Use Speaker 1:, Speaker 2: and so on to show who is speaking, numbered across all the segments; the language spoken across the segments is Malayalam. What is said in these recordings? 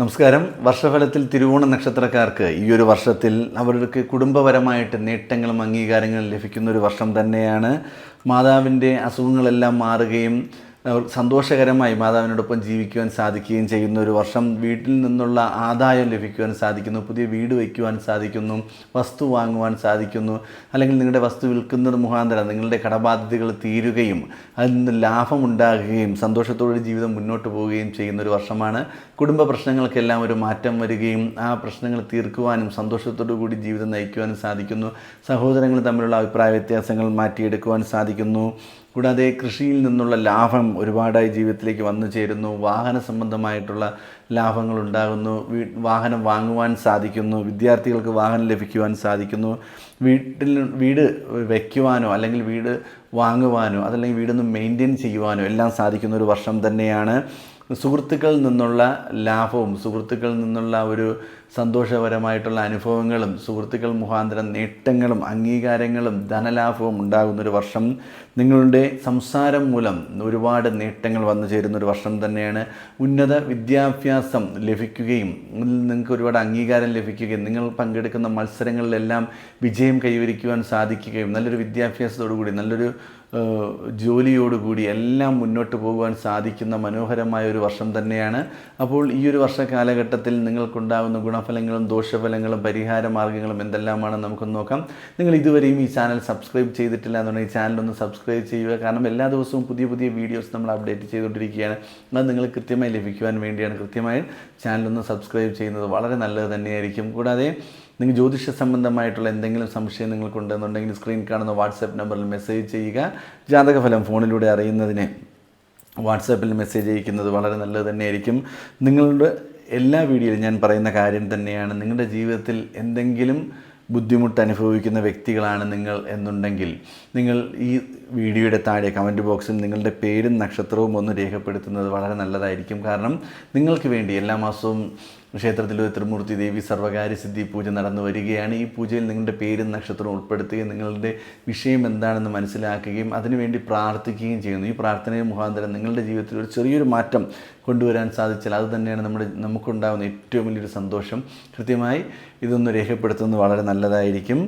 Speaker 1: നമസ്കാരം. വർഷഫലത്തിൽ തിരുവോണ നക്ഷത്രക്കാർക്ക് ഈ ഒരു വർഷത്തിൽ അവർക്ക് കുടുംബപരമായിട്ട് നേട്ടങ്ങളും അംഗീകാരങ്ങളും ലഭിക്കുന്ന ഒരു വർഷം തന്നെയാണ്. മാതാവിന്റെ അസുഖങ്ങളെല്ലാം മാറുകയും സന്തോഷകരമായി മാതാവിനോടൊപ്പം ജീവിക്കുവാൻ സാധിക്കുകയും ചെയ്യുന്ന. ഒരു വർഷം വീട്ടിൽ നിന്നുള്ള ആദായം ലഭിക്കുവാൻ സാധിക്കുന്നു. പുതിയ വീട് വയ്ക്കുവാൻ സാധിക്കുന്നു. വസ്തു വാങ്ങുവാൻ സാധിക്കുന്നു. അല്ലെങ്കിൽ നിങ്ങളുടെ വസ്തു വിൽക്കുന്നത് മുഖാന്തരം നിങ്ങളുടെ കടബാധ്യതകൾ തീരുകയും അതിൽ നിന്ന് ലാഭം ഉണ്ടാകുകയും സന്തോഷത്തോടെ ജീവിതം മുന്നോട്ട് പോവുകയും ചെയ്യുന്ന ഒരു വർഷമാണ്. കുടുംബ പ്രശ്നങ്ങൾക്കെല്ലാം ഒരു മാറ്റം വരികയും ആ പ്രശ്നങ്ങൾ തീർക്കുവാനും സന്തോഷത്തോടു കൂടി ജീവിതം നയിക്കുവാനും സാധിക്കുന്നു. സഹോദരങ്ങൾ തമ്മിലുള്ള അഭിപ്രായ വ്യത്യാസങ്ങൾ മാറ്റിയെടുക്കുവാൻ സാധിക്കുന്നു. കൂടാതെ കൃഷിയിൽ നിന്നുള്ള ലാഭം ഒരുപാടായി ജീവിതത്തിലേക്ക് വന്നു ചേരുന്നു. വാഹന സംബന്ധമായിട്ടുള്ള ലാഭങ്ങൾ ഉണ്ടാകുന്നു വീ വാഹനം വാങ്ങുവാൻ സാധിക്കുന്നു. വിദ്യാർത്ഥികൾക്ക് വാഹനം ലഭിക്കുവാൻ സാധിക്കുന്നു. വീട്ടിൽ വീട് വയ്ക്കുവാനോ അല്ലെങ്കിൽ വീട് വാങ്ങുവാനോ അതല്ലെങ്കിൽ വീടൊന്ന് മെയിന്റെയിൻ ചെയ്യുവാനോ എല്ലാം സാധിക്കുന്ന ഒരു വർഷം തന്നെയാണ്. സുഹൃത്തുക്കളിൽ നിന്നുള്ള ലാഭവും സുഹൃത്തുക്കളിൽ നിന്നുള്ള ഒരു സന്തോഷപരമായിട്ടുള്ള അനുഭവങ്ങളും സുഹൃത്തുക്കൾ മുഖാന്തരം നേട്ടങ്ങളും അംഗീകാരങ്ങളും ധനലാഭവും ഉണ്ടാകുന്ന ഒരു വർഷം നിങ്ങളുടെ സംസാരം മൂലം ഒരുപാട് നേട്ടങ്ങൾ വന്നു ചേരുന്ന ഒരു വർഷം തന്നെയാണ്. ഉന്നത വിദ്യാഭ്യാസം ലഭിക്കുകയും നിങ്ങൾക്ക് ഒരുപാട് അംഗീകാരം ലഭിക്കുകയും നിങ്ങൾ പങ്കെടുക്കുന്ന മത്സരങ്ങളിലെല്ലാം വിജയം കൈവരിക്കുവാൻ സാധിക്കുകയും നല്ലൊരു വിദ്യാഭ്യാസത്തോടു കൂടി നല്ലൊരു ജോലിയോടുകൂടി എല്ലാം മുന്നോട്ട് പോകുവാൻ സാധിക്കുന്ന മനോഹരമായ ഒരു വർഷം തന്നെയാണ്. അപ്പോൾ ഈ ഒരു വർഷ കാലഘട്ടത്തിൽ നിങ്ങൾക്കുണ്ടാകുന്ന ഗുണഫലങ്ങളും ദോഷഫലങ്ങളും പരിഹാര മാർഗങ്ങളും എന്തെല്ലാമാണ് നമുക്കൊന്ന് നോക്കാം. നിങ്ങൾ ഇതുവരെയും ഈ ചാനൽ സബ്സ്ക്രൈബ് ചെയ്തിട്ടില്ല എന്നുണ്ടെങ്കിൽ ഒന്ന് സബ്സ്ക്രൈബ് ചെയ്യുക. കാരണം എല്ലാ ദിവസവും പുതിയ പുതിയ വീഡിയോസ് നമ്മൾ അപ്ഡേറ്റ് ചെയ്തുകൊണ്ടിരിക്കുകയാണ്. അത് നിങ്ങൾ കൃത്യമായി ലഭിക്കുവാൻ വേണ്ടിയാണ് കൃത്യമായി ചാനലൊന്ന് സബ്സ്ക്രൈബ് ചെയ്യുന്നത്. വളരെ നല്ലത് തന്നെയായിരിക്കും. കൂടാതെ നിങ്ങൾ ജ്യോതിഷ സംബന്ധമായിട്ടുള്ള എന്തെങ്കിലും സംശയം നിങ്ങൾക്കുണ്ടെന്നുണ്ടെങ്കിൽ സ്ക്രീൻ കാണുന്ന വാട്സാപ്പ് നമ്പറിൽ മെസ്സേജ് ചെയ്യുക. ജാതകഫലം ഫോണിലൂടെ അറിയുന്നതിന് വാട്സാപ്പിൽ മെസ്സേജ് അയക്കുന്നത് വളരെ നല്ലത് തന്നെയായിരിക്കും. നിങ്ങളുടെ എല്ലാ വീഡിയോയിലും ഞാൻ പറയുന്ന കാര്യം തന്നെയാണ്. നിങ്ങളുടെ ജീവിതത്തിൽ എന്തെങ്കിലും ബുദ്ധിമുട്ട് അനുഭവിക്കുന്ന വ്യക്തികളാണ് നിങ്ങൾ എന്നുണ്ടെങ്കിൽ നിങ്ങൾ ഈ വീഡിയോയുടെ താഴെ കമന്റ് ബോക്സിൽ നിങ്ങളുടെ പേരും നക്ഷത്രവും ഒന്ന് രേഖപ്പെടുത്തുന്നത് വളരെ നല്ലതായിരിക്കും. കാരണം നിങ്ങൾക്ക് വേണ്ടി എല്ലാ മാസവും ക്ഷേത്രത്തിൽ ത്രിമൂർത്തി ദേവി സർവകാര്യ സിദ്ധി പൂജ നടന്നു വരികയാണ്. ഈ പൂജയിൽ നിങ്ങളുടെ പേരും നക്ഷത്രവും ഉൾപ്പെടുത്തുകയും നിങ്ങളുടെ വിഷയം എന്താണെന്ന് മനസ്സിലാക്കുകയും അതിനുവേണ്ടി പ്രാർത്ഥിക്കുകയും ചെയ്യുന്നു. ഈ പ്രാർത്ഥനയിൽ മുഖാന്തരം നിങ്ങളുടെ ജീവിതത്തിൽ ഒരു ചെറിയൊരു മാറ്റം കൊണ്ടുവരാൻ സാധിച്ചാൽ അത് തന്നെയാണ് നമ്മുടെ നമുക്കുണ്ടാകുന്ന ഏറ്റവും വലിയൊരു സന്തോഷം. കൃത്യമായി ഇതൊന്ന് രേഖപ്പെടുത്തുന്നത് വളരെ നല്ലതായിരിക്കും.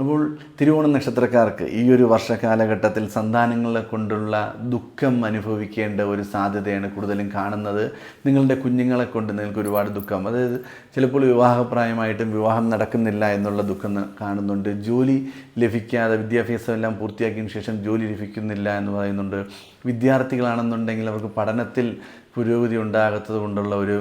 Speaker 1: അപ്പോൾ തിരുവോണം നക്ഷത്രക്കാർക്ക് ഈ ഒരു വർഷകാലഘട്ടത്തിൽ സന്താനങ്ങളെ കൊണ്ടുള്ള ദുഃഖം അനുഭവിക്കേണ്ട ഒരു സാധ്യതയാണ് കൂടുതലും കാണുന്നത്. നിങ്ങളുടെ കുഞ്ഞുങ്ങളെ കൊണ്ട് നിങ്ങൾക്ക് ഒരുപാട് ദുഃഖം. അതായത് ചിലപ്പോൾ വിവാഹപ്രായമായിട്ടും വിവാഹം നടക്കുന്നില്ല എന്നുള്ള ദുഃഖം കാണുന്നുണ്ട്. ജോലി ലഭിക്കാതെ വിദ്യാഭ്യാസം എല്ലാം പൂർത്തിയാക്കിയതിന് ശേഷം ജോലി ലഭിക്കുന്നില്ല എന്ന് പറയുന്നുണ്ട്. വിദ്യാർത്ഥികളാണെന്നുണ്ടെങ്കിൽ അവർക്ക് പഠനത്തിൽ പുരോഗതി ഉണ്ടാകാത്തത് കൊണ്ടുള്ള ഒരു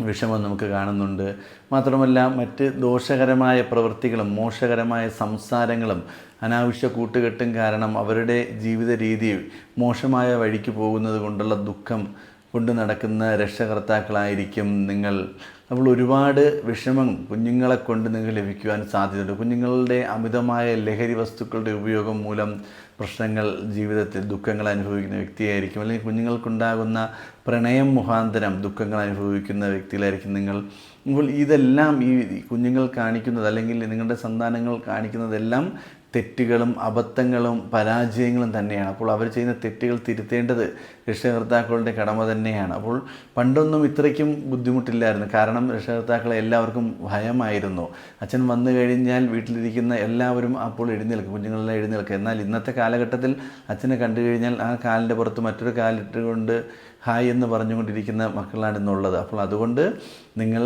Speaker 1: വിഷമം നമുക്ക് കാണുന്നുണ്ട്. മാത്രമല്ല മറ്റ് ദോഷകരമായ പ്രവൃത്തികളും മോശകരമായ സംസാരങ്ങളും അനാവശ്യ കൂട്ടുകെട്ടും കാരണം അവരുടെ ജീവിത രീതി മോശമായ വഴിക്ക് പോകുന്നത് കൊണ്ടുള്ള ദുഃഖം കൊണ്ട് നടക്കുന്ന രക്ഷകർത്താക്കളായിരിക്കും നിങ്ങൾ. അപ്പോൾ ഒരുപാട് വിഷമം കുഞ്ഞുങ്ങളെ കൊണ്ട് നിങ്ങൾക്ക് ലഭിക്കുവാൻ സാധ്യതയുണ്ട്. കുഞ്ഞുങ്ങളുടെ അമിതമായ ലഹരി വസ്തുക്കളുടെ ഉപയോഗം മൂലം പ്രശ്നങ്ങൾ ജീവിതത്തിൽ ദുഃഖങ്ങൾ അനുഭവിക്കുന്ന വ്യക്തിയായിരിക്കും. അല്ലെങ്കിൽ കുഞ്ഞുങ്ങൾക്കുണ്ടാകുന്ന പ്രണയം മുഖാന്തരം ദുഃഖങ്ങൾ അനുഭവിക്കുന്ന വ്യക്തികളായിരിക്കും നിങ്ങൾ. ഇതെല്ലാം ഈ കുഞ്ഞുങ്ങൾ കാണിക്കുന്നത് അല്ലെങ്കിൽ നിങ്ങളുടെ സന്താനങ്ങൾ കാണിക്കുന്നതെല്ലാം തെറ്റുകളും അബദ്ധങ്ങളും പരാജയങ്ങളും തന്നെയാണ്. അപ്പോൾ അവർ ചെയ്യുന്ന തെറ്റുകൾ തിരുത്തേണ്ടത് രക്ഷകർത്താക്കളുടെ കടമ തന്നെയാണ്. അപ്പോൾ പണ്ടൊന്നും ഇത്രയ്ക്കും ബുദ്ധിമുട്ടില്ലായിരുന്നു. കാരണം രക്ഷകർത്താക്കളെ എല്ലാവർക്കും ഭയമായിരുന്നു. അച്ഛൻ വന്നു കഴിഞ്ഞാൽ വീട്ടിലിരിക്കുന്ന എല്ലാവരും അപ്പോൾ എഴുന്നേൽക്കും കുഞ്ഞുങ്ങളെല്ലാം എഴുന്നേൽക്കും. എന്നാൽ ഇന്നത്തെ കാലഘട്ടത്തിൽ അച്ഛനെ കണ്ടു കഴിഞ്ഞാൽ ആ കാലിന്റെ പുറത്ത് മറ്റൊരു കാലിട്ടുകൊണ്ട് ഹായ് എന്ന് പറഞ്ഞുകൊണ്ടിരിക്കുന്ന മക്കളാണ് ഇന്നുള്ളത്. അപ്പോൾ അതുകൊണ്ട് നിങ്ങൾ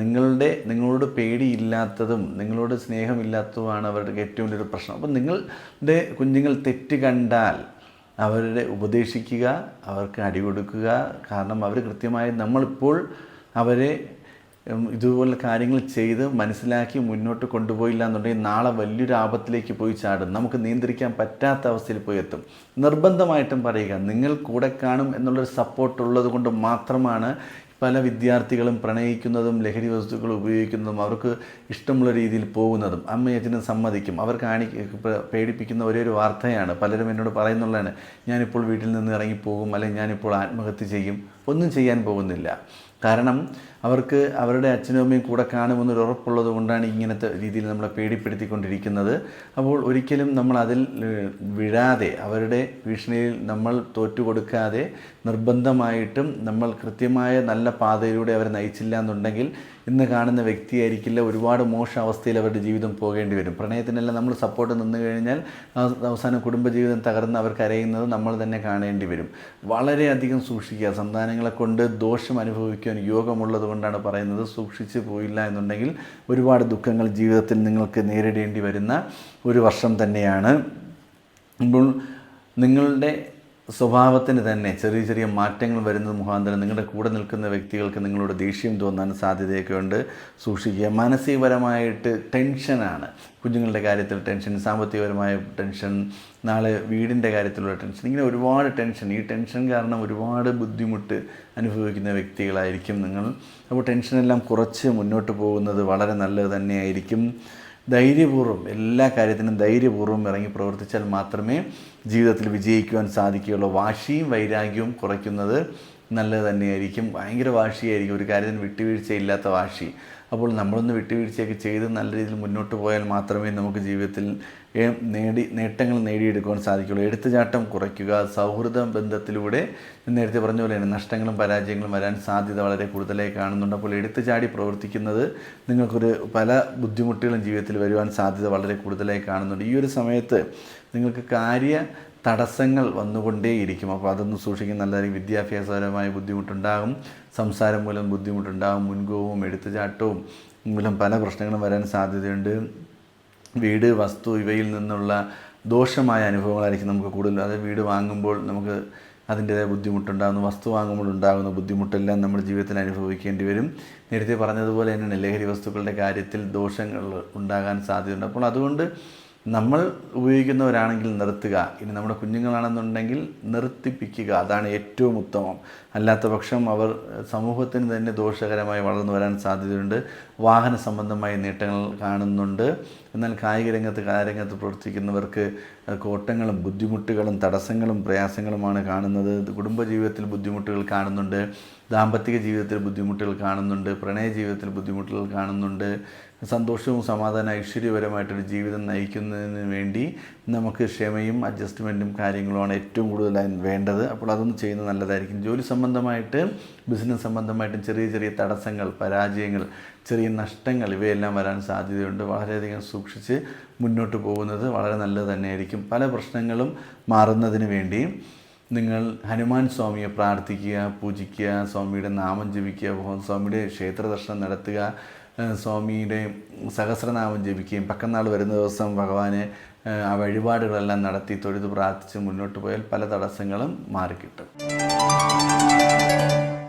Speaker 1: നിങ്ങളുടെ നിങ്ങളോട് പേടിയില്ലാത്തതും നിങ്ങളോട് സ്നേഹമില്ലാത്തതുമാണ് അവരുടെ ഏറ്റവും വലിയൊരു പ്രശ്നം. അപ്പം നിങ്ങളുടെ കുഞ്ഞുങ്ങൾ തെറ്റ് കണ്ടാൽ അവരുടെ ഉപദേശിക്കുക അവർക്ക് അടി കൊടുക്കുക കാരണം അവർ കൃത്യമായി നമ്മളിപ്പോൾ അവരെ ഇതുപോലെ കാര്യങ്ങൾ ചെയ്ത് മനസ്സിലാക്കി മുന്നോട്ട് കൊണ്ടുപോയില്ല എന്നുണ്ടെങ്കിൽ നാളെ വലിയൊരു ആപത്തിലേക്ക് പോയി ചാടും. നമുക്ക് നിയന്ത്രിക്കാൻ പറ്റാത്ത അവസ്ഥയിൽ പോയി എത്തും. നിർബന്ധമായിട്ടും പറയുക നിങ്ങൾ കൂടെ കാണും എന്നുള്ളൊരു സപ്പോർട്ട് ഉള്ളത് കൊണ്ട് മാത്രമാണ് പല വിദ്യാർത്ഥികളും പ്രണയിക്കുന്നതും ലഹരി വസ്തുക്കൾ ഉപയോഗിക്കുന്നതും അവർക്ക് ഇഷ്ടമുള്ള രീതിയിൽ പോകുന്നതും. അമ്മയച്ഛനും സമ്മതിക്കും. അവർ കാണി പേടിപ്പിക്കുന്ന ഒരേ ഒരു വാർത്തയാണ്. പലരും എന്നോട് പറയുന്നുള്ളതാണ് ഞാനിപ്പോൾ വീട്ടിൽ നിന്ന് ഇറങ്ങിപ്പോകും അല്ലെങ്കിൽ ഞാനിപ്പോൾ ആത്മഹത്യ ചെയ്യും ഒന്നും ചെയ്യാൻ പോകുന്നില്ല. കാരണം അവർക്ക് അവരുടെ അച്ഛനും അമ്മയും കൂടെ കാണുമെന്നൊരു ഉറപ്പുള്ളത് കൊണ്ടാണ് ഇങ്ങനത്തെ രീതിയിൽ നമ്മളെ പേടിപ്പെടുത്തിക്കൊണ്ടിരിക്കുന്നത്. അപ്പോൾ ഒരിക്കലും നമ്മൾ അതിൽ വീഴാതെ അവരുടെ ഭീഷണിയിൽ നമ്മൾ തോറ്റുകൊടുക്കാതെ നിർബന്ധമായിട്ടും നമ്മൾ കൃത്യമായ നല്ല പാതയിലൂടെ അവരെ നയിച്ചില്ല എന്നുണ്ടെങ്കിൽ ഇന്ന് കാണുന്ന വ്യക്തിയായിരിക്കില്ല. ഒരുപാട് മോശ അവസ്ഥയിൽ അവരുടെ ജീവിതം പോകേണ്ടി വരും. പ്രണയത്തിനെല്ലാം നമ്മൾ സപ്പോർട്ട് നിന്ന് കഴിഞ്ഞാൽ അവസാനം കുടുംബജീവിതം തകർന്ന് അവർ കരയുന്നത് നമ്മൾ തന്നെ കാണേണ്ടി വരും. വളരെയധികം സൂക്ഷിക്കുക. സന്താനങ്ങളെ കൊണ്ട് ദോഷം അനുഭവിക്കാൻ യോഗമുള്ളത് കൊണ്ടാണ് പറയുന്നത്. സൂക്ഷിച്ച് പോയില്ല എന്നുണ്ടെങ്കിൽ ഒരുപാട് ദുഃഖങ്ങൾ ജീവിതത്തിൽ നിങ്ങൾക്ക് നേരിടേണ്ടി വരുന്ന ഒരു വർഷം തന്നെയാണ്. നിങ്ങളുടെ സ്വഭാവത്തിന് തന്നെ ചെറിയ ചെറിയ മാറ്റങ്ങൾ വരുന്നത് മുഖാന്തരം നിങ്ങളുടെ കൂടെ നിൽക്കുന്ന വ്യക്തികൾക്ക് നിങ്ങളോട് ദേഷ്യം തോന്നാൻ സാധ്യതയൊക്കെ ഉണ്ട്. സൂക്ഷിക്കുക. മാനസികപരമായിട്ട് ടെൻഷനാണ് കുഞ്ഞുങ്ങളുടെ കാര്യത്തിൽ ടെൻഷൻ സാമ്പത്തികപരമായ ടെൻഷൻ നാളെ വീടിന്റെ കാര്യത്തിലുള്ള ടെൻഷൻ ഇങ്ങനെ ഒരുപാട് ടെൻഷൻ ഈ ടെൻഷൻ കാരണം ഒരുപാട് ബുദ്ധിമുട്ട് അനുഭവിക്കുന്ന വ്യക്തികളായിരിക്കും നിങ്ങൾ. അപ്പോൾ ടെൻഷനെല്ലാം കുറച്ച് മുന്നോട്ട് പോകുന്നത് വളരെ നല്ലത് തന്നെയായിരിക്കും. ധൈര്യപൂർവം എല്ലാ കാര്യത്തിനും ധൈര്യപൂർവം ഇറങ്ങി പ്രവർത്തിച്ചാൽ മാത്രമേ ജീവിതത്തിൽ വിജയിക്കുവാൻ സാധിക്കുകയുള്ളൂ. വാശിയും വൈരാഗ്യവും കുറയ്ക്കുന്നത് നല്ലത് തന്നെയായിരിക്കും. ഭയങ്കര വാശിയായിരിക്കും. ഒരു കാര്യത്തിന് വിട്ടുവീഴ്ചയില്ലാത്ത വാശി. അപ്പോൾ നമ്മളൊന്ന് വിട്ടുവീഴ്ചയൊക്കെ ചെയ്ത് നല്ല രീതിയിൽ മുന്നോട്ട് പോയാൽ മാത്രമേ നമുക്ക് ജീവിതത്തിൽ നേടി നേട്ടങ്ങൾ നേടിയെടുക്കുവാൻ സാധിക്കുള്ളൂ എടുത്തുചാട്ടം കുറയ്ക്കുക സൗഹൃദ ബന്ധത്തിലൂടെ നേരത്തെ പറഞ്ഞ പോലെ തന്നെ നഷ്ടങ്ങളും പരാജയങ്ങളും വരാൻ സാധ്യത വളരെ കൂടുതലായി കാണുന്നുണ്ട്. അപ്പോൾ എടുത്തുചാടി പ്രവർത്തിക്കുന്നത് നിങ്ങൾക്കൊരു പല ബുദ്ധിമുട്ടുകളും ജീവിതത്തിൽ വരുവാൻ സാധ്യത വളരെ കൂടുതലായി കാണുന്നുണ്ട്. ഈ ഒരു സമയത്ത് നിങ്ങൾക്ക് കാര്യ തടസ്സങ്ങൾ വന്നുകൊണ്ടേയിരിക്കും. അപ്പോൾ അതൊന്നും സൂക്ഷിക്കുന്ന നല്ലതായിരിക്കും വിദ്യാഭ്യാസപരമായ ബുദ്ധിമുട്ടുണ്ടാകും. സംസാരം മൂലം ബുദ്ധിമുട്ടുണ്ടാകും. മുൻകോവും എടുത്തുചാട്ടവും മൂലം പല പ്രശ്നങ്ങളും വരാൻ സാധ്യതയുണ്ട്. വീട് വസ്തു ഇവയിൽ നിന്നുള്ള ദോഷമായ അനുഭവങ്ങളായിരിക്കും നമുക്ക് കൂടുതൽ. അത് വീട് വാങ്ങുമ്പോൾ നമുക്ക് അതിന്റേതായ ബുദ്ധിമുട്ടുണ്ടാകുന്നു. വസ്തു വാങ്ങുമ്പോൾ ഉണ്ടാകുന്ന ബുദ്ധിമുട്ടെല്ലാം നമ്മൾ ജീവിതത്തിൽ അനുഭവിക്കേണ്ടി വരും. നേരത്തെ പറഞ്ഞതുപോലെ തന്നെയാണ് ലഹരി വസ്തുക്കളുടെ കാര്യത്തിൽ ദോഷങ്ങൾ ഉണ്ടാകാൻ സാധ്യതയുണ്ട്. അപ്പോൾ അതുകൊണ്ട് നമ്മൾ ഉപയോഗിക്കുന്നവരാണെങ്കിൽ നിർത്തുക. ഇനി നമ്മുടെ കുഞ്ഞുങ്ങളാണെന്നുണ്ടെങ്കിൽ നിർത്തിപ്പിക്കുക. അതാണ് ഏറ്റവും ഉത്തമം. അല്ലാത്ത പക്ഷം അവർ സമൂഹത്തിന് തന്നെ ദോഷകരമായി വളർന്നു വരാൻ സാധ്യതയുണ്ട്. വാഹന സംബന്ധമായ നേട്ടങ്ങൾ കാണുന്നുണ്ട്. എന്നാൽ കായിക രംഗത്ത് കലാരംഗത്ത് പ്രവർത്തിക്കുന്നവർക്ക് കോട്ടങ്ങളും ബുദ്ധിമുട്ടുകളും തടസ്സങ്ങളും പ്രയാസങ്ങളുമാണ് കാണുന്നത്. കുടുംബജീവിതത്തിൽ ബുദ്ധിമുട്ടുകൾ കാണുന്നുണ്ട്. ദാമ്പത്തിക ജീവിതത്തിൽ ബുദ്ധിമുട്ടുകൾ കാണുന്നുണ്ട്. പ്രണയ ജീവിതത്തിൽ ബുദ്ധിമുട്ടുകൾ കാണുന്നുണ്ട്. സന്തോഷവും സമാധാന ഐശ്വര്യപരമായിട്ടൊരു ജീവിതം നയിക്കുന്നതിന് വേണ്ടി നമുക്ക് ക്ഷമയും അഡ്ജസ്റ്റ്മെന്റും കാര്യങ്ങളുമാണ് ഏറ്റവും കൂടുതലായി വേണ്ടത്. അപ്പോൾ അതൊന്നും ചെയ്യുന്നത് നല്ലതായിരിക്കും. ജോലി സംബന്ധമായിട്ട് ബിസിനസ് സംബന്ധമായിട്ടും ചെറിയ ചെറിയ തടസ്സങ്ങൾ പരാജയങ്ങൾ ചെറിയ നഷ്ടങ്ങൾ ഇവയെല്ലാം വരാൻ സാധ്യതയുണ്ട്. വളരെയധികം സൂക്ഷിച്ച് മുന്നോട്ട് പോകുന്നത് വളരെ നല്ലത് തന്നെയായിരിക്കും. പല പ്രശ്നങ്ങളും മാറുന്നതിന് വേണ്ടി നിങ്ങൾ ഹനുമാൻ സ്വാമിയെ പ്രാർത്ഥിക്കുക പൂജിക്കുക സ്വാമിയുടെ നാമം ജപിക്കുക സ്വാമിയുടെ ക്ഷേത്ര ദർശനം നടത്തുക സ്വാമിയുടെ സഹസ്രനാമം ജപിക്കുകയും പക്കന്നാൾ വരുന്ന ദിവസം ഭഗവാനെ ആ വഴിപാടുകളെല്ലാം നടത്തി തൊഴുത് പ്രാർത്ഥിച്ച് മുന്നോട്ട് പോയാൽ പല തടസ്സങ്ങളും മാറിക്കിട്ടും.